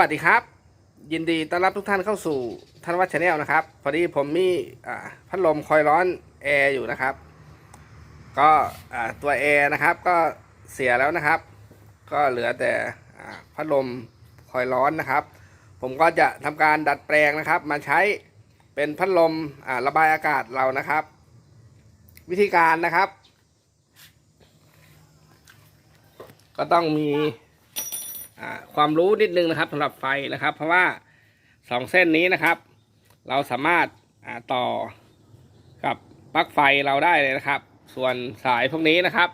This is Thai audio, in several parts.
วัสดีครับ ยินดีต้อนรับทุกท่านเข้าสู่ท่านวัดชาแนลนะครับ พอดีผมมีพัดลมคอยร้อนแอร์อยู่นะครับ ก็ตัวแอร์นะครับก็เสียแล้วนะครับ ก็เหลือแต่พัดลมคอยร้อนนะครับ ผมก็จะทำการดัดแปลงนะครับ มาใช้เป็นพัดลมระบายอากาศเรานะครับ วิธีการนะครับ ก็ต้องมี ความรู้นิดนึงนะครับสำหรับไฟนะครับ เพราะว่าสองเส้นนี้นะครับ เราสามารถต่อกับปลั๊กไฟเราได้เลยนะครับ ส่วนสายพวกนี้นะครับ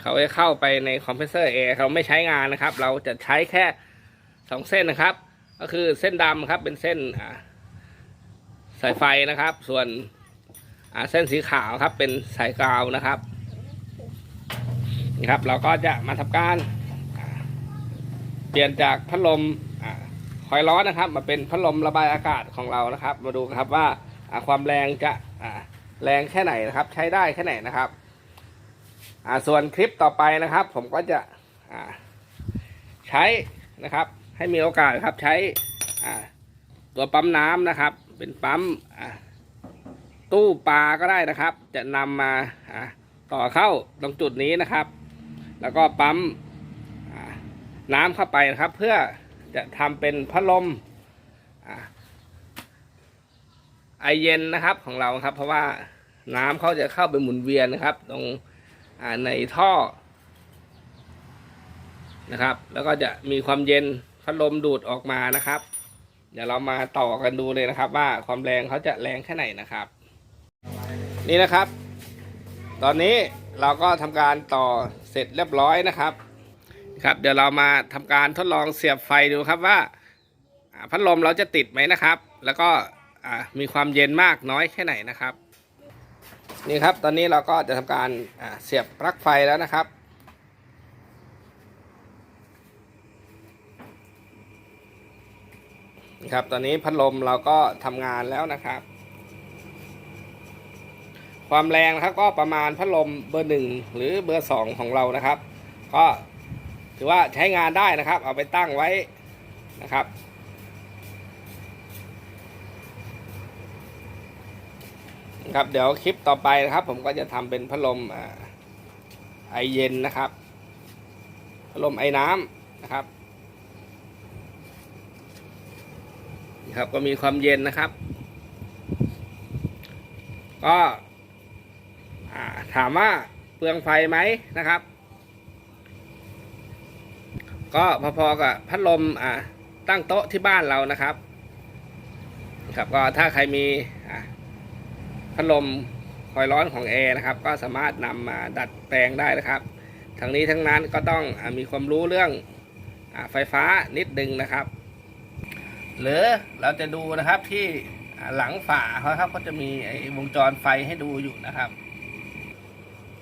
เขาจะเข้าไปในคอมเพรสเซอร์แอร์เขาไม่ใช้งานนะครับ เราจะใช้แค่สองเส้นนะครับ ก็คือเส้นดำครับเป็นเส้นสายไฟนะครับ ส่วนเส้นสีขาวครับเป็นสายกาวนะครับนี่ครับ เราก็จะมาทำการ เปลี่ยนจากพัดลมคอยร้อนนะครับ มาเป็นพัดลมระบายอากาศของเรานะครับ มาดูครับว่าความแรงจะแรงแค่ไหนนะครับ ใช้ได้แค่ไหนนะครับส่วนคลิปต่อไปนะครับ ผมก็จะใช้นะครับ ให้มีโอกาสครับใช้ตัวปั๊มน้ำนะครับ เป็นปั๊มตู้ปลาก็ได้นะครับ จะนำมาอ่าต่อเข้าตรงจุดนี้นะครับ แล้วก็ปั๊ม น้ำเข้าไปนะครับ เพื่อจะทำเป็นพัดลมไอเย็นนะครับของเราครับ เพราะว่าน้ำเขาจะเข้าไปหมุนเวียนนะครับ ตรงในท่อนะครับ แล้วก็จะมีความเย็นพัดลมดูดออกมานะครับ เดี๋ยวเรามาต่อกันดูเลยนะครับ ว่าความแรงเขาจะแรงแค่ไหนนะครับ นี่นะครับ ตอนนี้เราก็ทำการต่อเสร็จเรียบร้อยนะครับ ครับเดี๋ยวเรามาทำการทดลองเสียบไฟดูครับว่าพัดลมเราจะติดไหมนะครับ แล้วก็มีความเย็นมากน้อยแค่ไหนนะครับ นี่ครับตอนนี้เราก็จะทำการเสียบปลั๊กไฟแล้วนะครับครับตอนนี้พัดลมเราก็ทำงานแล้วนะครับ ความแรงนะครับก็ประมาณพัดลมเบอร์หนึ่งหรือเบอร์สองของเรานะครับ ก็ ถือว่าใช้งานได้นะครับ เอาไปตั้งไว้นะครับ ครับเดี๋ยวคลิปต่อไปนะครับ ผมก็จะทำเป็นพัดลมอไอเย็นนะครับพัดลมไอน้ำนะครับครับก็มีความเย็นนะครับ ก็ถามว่าเปลืองไฟไหมนะครับ ก็พอๆกับพัดลมอ่าตั้งโต๊ะที่บ้านเรานะครับ ครับก็ถ้าใครมีอ่าพัดลมคอยร้อนของแอร์นะครับ ก็สามารถนำมาดัดแปลงได้นะครับ ทั้งนี้ทั้งนั้นก็ต้องอมีความรู้เรื่องอไฟฟ้านิดนึงนะครับ หรือเราจะดูนะครับที่หลังฝาเขาครับก็จะมีวงจรไฟให้ดูอยู่นะครับ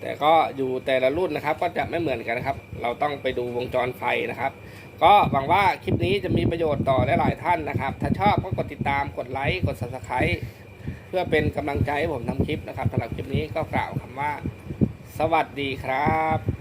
แต่ก็อยู่แต่ละรุ่นนะครับ ก็จะไม่เหมือนกันนะครับ เราต้องไปดูวงจรไฟนะครับ ก็หวังว่าคลิปนี้จะมีประโยชน์ต่อหลายๆท่านนะครับ ถ้าชอบก็กดติดตามกดไลค์กด subscribe เพื่อเป็นกำลังใจให้ผมทำคลิปนะครับสำหรับคลิปนี้ก็กล่าวคำว่า สวัสดีครับ